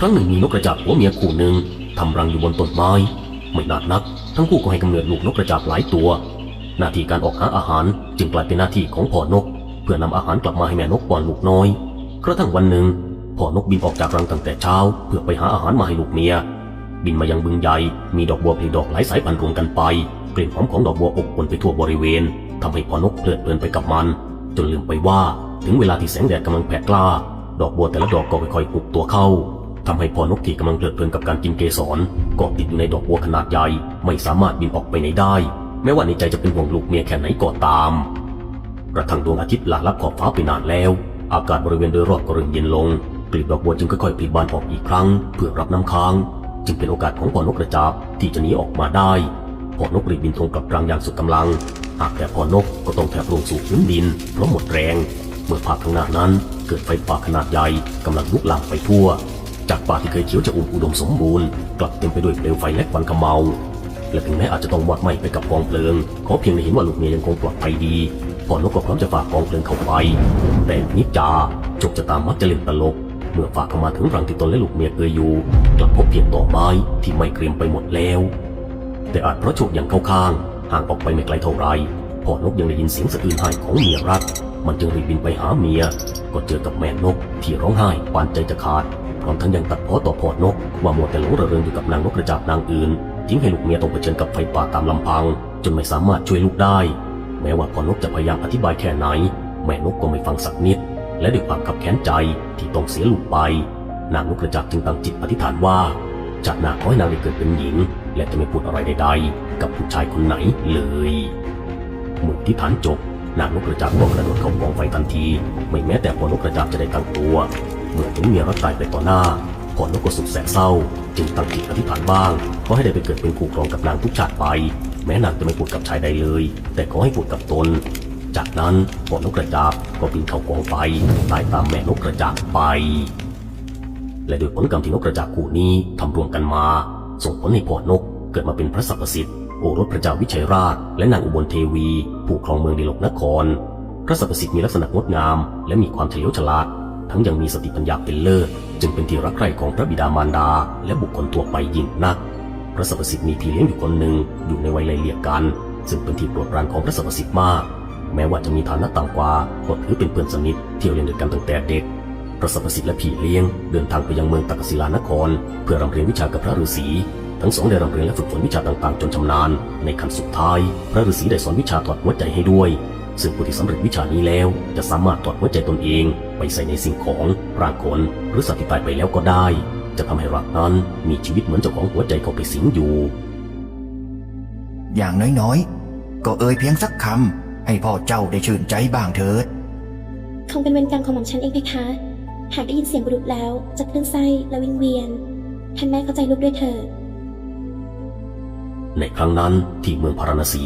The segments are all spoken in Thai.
ครั้งหนึ่งมีนกกระจาบหัวเมียคู่หนึ่งทำรังอยู่บนต้นไม้ ไม่นานนัก ทั้งคู่ก็ให้กำเนิดลูกนกกระจาบหลายตัว หน้าที่การออกหาอาหารจึงกลายเป็นหน้าที่ของพ่อนก เพื่อนำอาหารกลับมาให้แม่นกป้อนลูกน้อยกระทั่งวันหนึ่งพ่อนกบินออกจากรังตั้งแต่เช้า เพื่อไปหาอาหารมาให้ลูกเมีย บินมายังบึงใหญ่มีดอกบัวผลิดอกหลายสายพันธุ์รวมกันไปกลิ่นหอมของดอกบัวอบอวนไปทั่วบริเวณทำให้พ่อนกเพลิดเพลินไปกับมัน จนลืมไปว่า ถึงเวลาที่แสงแดดกำลังแผ่กล้า ดอกบัวแต่ละดอกก็ค่อยๆปุกตัวเข้า ทำให้พ่อนกที่กำลังเพลิดเพลินกับการกินเกสรกาะติดอยู่ในดอกบัวขนาดใหญ่ ไม่สามารถบินออกไปไหนได้ แม้ว่าในใจจะเป็นห่วงลูกเมียแค่ไหนก็ตาม กระทั่งดวงอาทิตย์ลาลับขอบฟ้าไปนานแล้ว อากาศบริเวณโดยรอบก็เริ่มเย็นลง กลีบดอกบัวจึงค่อยๆผลิบานออกอีกครั้ง เพื่อรับน้ำค้าง จึงเป็นโอกาสของพ่อนกกระจาบที่จะหนีออกมาได้พ่อนกรีบบินตรงกลับรังอย่างสุดกำลังหากแต่พ่อนกก็ต้องแทบลงสู่พื้นดินเพราะหมดแรง เมื่อภาพข้างหน้านั้นเกิดไฟป่าขนาดใหญ่กำลังลุกลามไปทั่ว จากป่าที่เคยเขียวจะอุ่มอุดมสมบูรณ์กลับเต็มไปด้วยเปลวไฟและควันขมเมาและถึงแม้อาจจะต้องวอดไหม้ไปกับกองเพลิง ขอเพียงได้เห็นว่าลูกเมียยังคงปลอดภัยดีพ่อนกก็พร้อมจะฝากกองเพลิงเข้าไป แต่นิจาโชคจะตามมักจะเล่นตลก เมื่อฝากเข้ามาถึงรังที่ตนและลูกเมียเคยอยู่ กลับพบเพียงต่อไม้ที่ไม่เกรียมไปหมดแล้ว แต่อาจเพราะโชคยังเข้าข้าง ห่างออกไปไม่ไกลเท่าไรพ่อนกยังได้ยินเสียงสะอื้นไห้ของเมียรัก มันจึงรีบบินไปหาเมีย ก็เจอกับแม่นกที่ร้องไห้ปานใจจะขาด อมทั้งยังตัดพ้อต่อพ่อนก ว่ามัวแต่หลงระเริงอยู่กับนางนกกระจาบนางอื่น ทิ้งให้ลูกเมียต้องเผชิญกับไฟป่าตามลำพัง จนไม่สามารถช่วยลูกได้ แม้ว่าพอนกจะพยายามอธิบายแค่ไหน แม่นกก็ไม่ฟังสักนิด และด้วยความขับแค้นใจที่ต้องเสียลูกไป นางนกกระจาบจึงตั้งจิตอธิษฐานว่าจากหน้าขอให้นางได้เกิดเป็นหญิง และจะไม่พูดอะไรใดๆ กับผู้ชายคนไหนเลยเมื่อที่ฐานจบนางนกกระจาบก็กระโดดเข้ากองไฟทันที ไม่แม้แต่พอนกกระจาบจะได้ตั้งตัว เมื่อถึงเมียรักตายไปต่อหน้าพอนกก็สุดแสนเศร้า จึงตั้งจิตอธิษฐานบ้างขอให้ได้ไปเกิดเป็นคู่ครองกับนางทุกชาติไป แม้นางจะไม่พูดกับชายใดเลย แต่ขอให้พูดกับตน จากนั้นพอนกกระจาบก็บินเข้ากองไฟตายตามแม่นกกระจาบไป และโดยผลกรรมที่นกกระจาบคู่นี้ทำรวมกันมา ส่งผลให้พอนกเกิดมาเป็นพระสัพพสิทธิ์โอรสพระเจ้าวิชัยราช และนางอุบลเทวี ผู้ครองเมืองดิลกนคร พระสัพพสิทธิ์มีลักษณะงดงาม และมีความเฉลียวฉลาด ทั้งยังมีสติปัญญาเป็นเลิศจึงเป็นที่รักใคร่ของพระบิดามารดา และบุคคลทั่วไปยิ่งนัก พระสัพพสิทธิ์มีพี่เลี้ยงอยู่คนหนึ่งอยู่ในวัยไล่เลี่ยกัน ซึ่งเป็นที่โปรดปรานของพระสัพพสิทธิ์มาก แม้ว่าจะมีฐานะต่ำกว่าก็ถือเป็นเพื่อนสนิทเที่ยวเล่นด้วยกันตั้งแต่เด็กพระสัพพสิทธิ์และพี่เลี้ยงเดินทางไปยังเมืองตักกศิลานคร เพื่อรำเรียนวิชากับพระฤาษีทั้งสองได้รำเรียนและฝึกฝนวิชาต่างๆ จนชำนาญ ในขั้นสุดท้าย พระฤาษีได้สอนวิชาถอดหัวใจให้ด้วย ซึ่งผู้ที่สำเร็จวิชานี้แล้ว จะสามารถถอดหัวใจตนเอง ไปใส่ในสิ่งของร่างคนหรือสัตว์ที่ตายไปแล้วก็ได้ จะทำให้รักนั้นมีชีวิตเหมือนเจ้าของหัวใจเข้าไปสิงอยู่ อย่างน้อยๆ ก็เอ่ยเพียงสักคำให้พ่อเจ้าได้ชื่นใจบ้างเถิดคงเป็นเวรกรรมของหม่อมฉันเองเพคะ หากได้ยินเสียงบุรุษแล้วจะคลื่นไส้และวิงเวียน ท่านแม่เข้าใจลูกด้วยเถิดในครั้งนั้นที่เมืองพาราณสี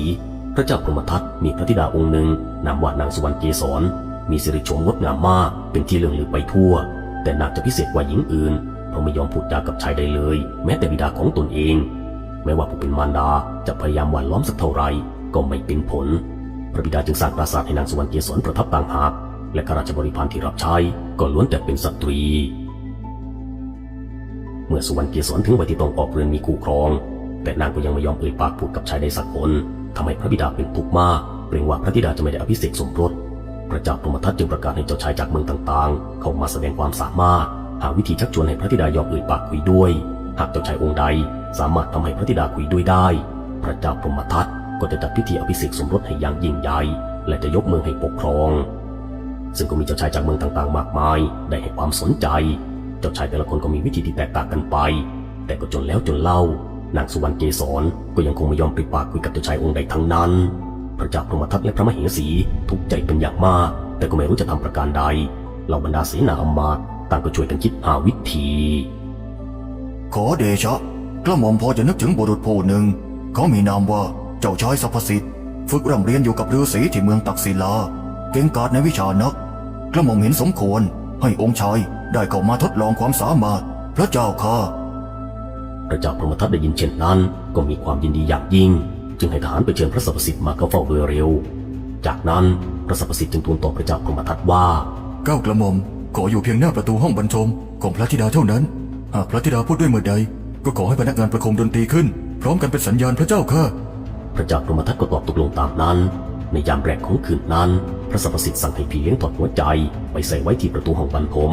พระเจ้าพรหมทัตมีพระธิดาองค์หนึ่งนามว่านางสุวรรณเกศรมีสิริโฉมงดงามมากเป็นที่เลื่องลือไปทั่ว แต่นางจะพิเศษกว่าหญิงอื่น เพราะไม่ยอมพูดจากับชายใดเลย แม้แต่บิดาของตนเอง แม้ว่าผู้เป็นมารดาจะพยายามหว่านล้อมสักเท่าไหร่ก็ไม่เป็นผล พระบิดาจึงสร้างปราสาทให้นางสุวรรณเกศรประทับต่างหากและข้าราชบริพารที่รับใช้ก็ล้วนแต่เป็นสตรี เมื่อสุวรรณเกศรถึงวัยที่ต้องออกเรือนมีคู่ครอง แต่นางก็ยังไม่ยอมเอ่ยปากพูดกับชายใดสักคน ทำให้พระบิดาเป็นทุกข์มากเกรงว่าพระธิดาจะไม่ได้อภิเษกสมรสพระเจ้าพรหมทัตจึงประกาศให้เจ้าชายจากเมืองต่างๆ เข้ามาแสดงความสามารถ หาวิธีชักชวนให้พระธิดายอมเอ่ยปากคุยด้วย หากเจ้าชายองค์ใดสามารถทำให้พระธิดาคุยด้วยได้ พระเจ้าพรหมทัตก็จะจัดพิธีอภิเษกสมรสให้อย่างยิ่งใหญ่และจะยกเมืองให้ปกครอง ซึ่งก็มีเจ้าชายจากเมืองต่างๆ มากมาย ได้ให้ความสนใจ เจ้าชายแต่ละคนก็มีวิธีที่แตกต่างกันไป แต่ก็จนแล้วจนเล่า นางสุวรรณเกศรก็ยังคงไม่ยอมปริปากคุยกับเจ้าชายองค์ใดทั้งนั้น พระเจ้าพรหมทัตและพระมเหสีทุกใจเป็นอย่างมาก แต่ก็ไม่รู้จะทำประการใดเหล่าบรรดาเสนาอำมาตย์ต่างก็ช่วยกันคิดหาวิธี ขอเดชะกระหม่อมพอจะนึกถึงบุรุษผู้หนึ่ง เขามีนามว่าเจ้าชายสัพพสิทธิ์ฝึกร่ำเรียนอยู่กับฤาษีที่เมืองตักศิลา เก่งกาจในวิชานัก กระหม่อมเห็นสมควรให้องค์ชายได้เข้ามาทดลองความสามารถ พระเจ้าค่ะ ระเจ้าพรหมทัตได้ยินเช่นนั้น ก็มีความยินดีอย่างยิ่ง จึงให้ทหารไปเชิญพระสัพพสิทธิ์มาเข้าเฝ้าโดยเร็ว จากนั้นพระสัพพสิทธิ์จึงทูลต่อพระเจ้าพรหมทัตว่าเก้ากระหม่อมขออยู่เพียงหน้าประตูห้องบรรทมของพระธิดาเท่านั้น หากพระธิดาพูดด้วยเมื่อใด ก็ขอให้พนักงานประโคมดนตรีขึ้น พร้อมกันเป็นสัญญาณพระเจ้าค่ะพระเจ้าพรหมทัตก็ตอบตกลงตามนั้น ในยามแรกของคืนนั้น พระสัพพสิทธิ์สั่งให้พี่เลี้ยงถอดหัวใจไปใส่ไว้ที่ประตูห้องบรรทม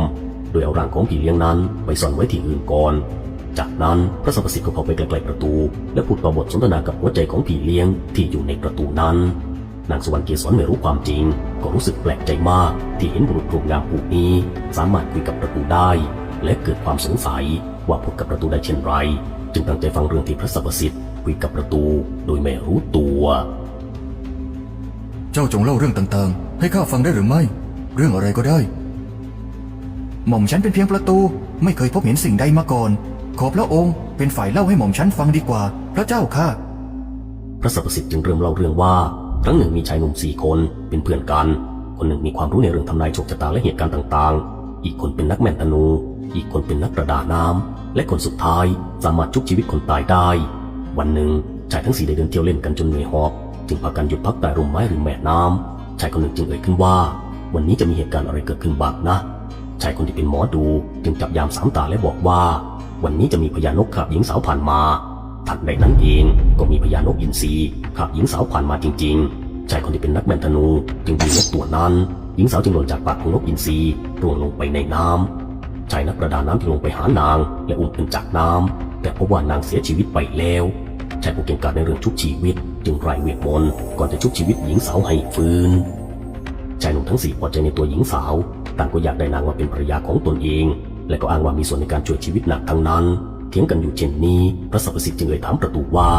โดยเอาร่างของพี่เลี้ยงนั้นไปซ่อนไว้ที่อื่นก่อน จากนั้นพระสัพพสิทธิ์ก็เข้าไปใกล้ๆประตู และพูดต่อบทสนทนากับหัวใจของพี่เลี้ยงที่อยู่ในประตูนั้น นางสุวรรณเกศรไม่รู้ความจริง ก็รู้สึกแปลกใจมากที่เห็นบุรุษรูปงามผู้นี้ สามารถคุยกับประตูได้ และเกิดความสงสัยว่าพูดกับประตูได้เช่นไร จึงตั้งใจฟังเรื่องที่พระสัพพสิทธิ์คุยกับประตูโดยไม่รู้ตัว เจ้าจงเล่าเรื่องต่างๆ ให้ข้าฟังได้หรือไม่ เรื่องอะไรก็ได้ หม่อมฉันเป็นเพียงประตูไม่เคยพบเห็นสิ่งใดมาก่อน ขอพระองค์เป็นฝ่ายเล่าให้หม่อมฉันฟังดีกว่า พระเจ้าค่ะ พระสัพพสิทธิ์จึงเริ่มเล่าเรื่องว่า ครั้งหนึ่งมีชายหนุ่มสี่คนเป็นเพื่อนกัน คนหนึ่งมีความรู้ในเรื่องทำนายโชคชะตาและเหตุการณ์ต่างๆ อีกคนเป็นนักแม่นธนู อีกคนเป็นนักประดาน้ำและคนสุดท้ายสามารถชุบชีวิตคนตายได้ วันหนึ่งชายทั้งสี่ได้เดินเที่ยวเล่นกันจนเหนื่อยหอบ จึงพากันหยุดพักใต้ร่มไม้ริมแม่น้ำชายคนหนึ่งจึงเอ่ยขึ้นว่า วันนี้จะมีเหตุการณ์อะไรเกิดขึ้นบ้างนะชายคนที่เป็นหมอดูจึงจับยามสามตาและบอกว่า วันนี้จะมีพญานกขับหญิงสาวผ่านมาทันใดนั้นเองก็มีพญานกอินทรีขับหญิงสาวผ่านมาจริงๆชายคนที่เป็นนักแมนธนูจึงยิงนกตัวนั้น หญิงสาวจึงหล่นจากปากของนกอินทรีร่วงลงไปในน้ำชายนักประดาน้ำจึงลงไปหานาง และอุ้มขึ้นจากน้ำแต่พบว่านางเสียชีวิตไปแล้วชายผู้เก่งกาจในเรื่องชุบชีวิต จึงไร้เวทมนต์ก่อนจะชุบชีวิตหญิงสาวให้ฟื้นชายหนุ่มทั้งสี่พอใจในตัวหญิงสาวต่างก็อยากได้นางมาเป็นภรรยาของตนเอง และก็อ้างว่ามีส่วนในการช่วยชีวิตนางทั้งนั้น เถียงกันอยู่เช่นนี้ พระสัพพสิทธิ์จึงเอ่ยถามประตูว่า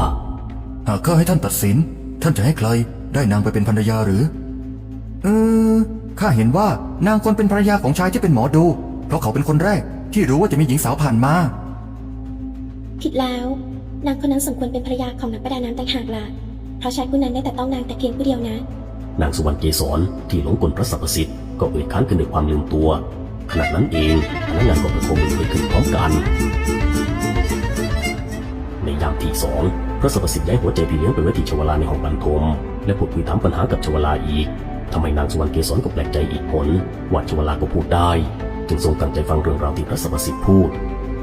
หากข้าให้ท่านตัดสิน ท่านจะให้ใครได้นางไปเป็นภรรยาหรือ เออข้าเห็นว่านางควรเป็นภรรยาของชายที่เป็นหมอดู เพราะเขาเป็นคนแรกที่รู้ว่าจะมีหญิงสาวผ่านมา ผิดแล้ว นางคนนั้นสมควรเป็นภรรยาของนักประดาน้ำต่างหากล่ะเพราะชายผู้นั้นได้แต่ต้องนางแต่เพียงผู้เดียวนะ นางสุวรรณเกศรที่หลงกลพระสัพพสิทธิ์ก็เอ่ยค้านขึ้นด้วยความลืมตัว ขณะนั้นเองพนักงานก็ประคงมือไปขึ้นพร้อมกัน ในยามที่สองพระสัพสิทธิ์ย้ายหัวใจพี่เลี้ยงไปไว้ที่ชวลาในห้องบรรทม และพูดคุยถามปัญหากับชวลาอีกทำไมนางสุวรรณเกศรก็แปลกใจอีกผลว่าชวลาก็พูดได้ จึงทรงตั้งใจฟังเรื่องราวที่พระสัพสิทธิ์พูด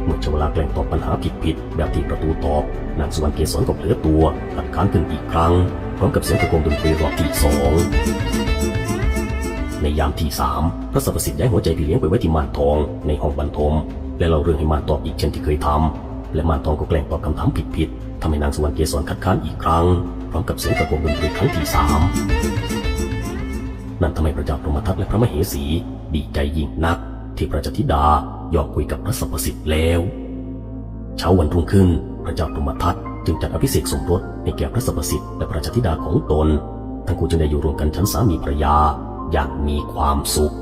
เมื่อชวลาแกล้งตอบปัญหาผิดๆแบบที่ประตูตอบนางสุวรรณเกศรก็เผลอตัวขัดขานขึ้นอีกครั้งพร้อมกับเสียงตะโกนดนตรีรอบที่สอง ในยามที่สามพระสัพพสิทธิ์ย้ายหัวใจพี่เลี้ยงไปไว้ที่ม่านทองในห้องบรรทม และเล่าเรื่องให้ม่านตอบอีกเช่นที่เคยทำและม่านทองก็แกล้งตอบคำถามผิดๆทำให้นางสุวรรณเกศรคัดค้านอีกครั้งพร้อมกับเสียงตะโกนดนตรีครั้งที่สามนั่นทำให้พระเจ้าพรหมทัตและพระมเหสีดีใจยิ่งนัก ที่พระจ้าธิดายอมคุยกับพระสัพพสิทธิ์แล้ว เช้าวันรุ่งขึ้น พระเจ้าพรหมทัตจึงจัดอภิเษกสมรสให้แก่พระสัพพสิทธิ์และพระราชธิดาของตน ทั้งคู่จึงได้อยู่รวมกันชั้นสามีภรรยา อย่างมีความสุข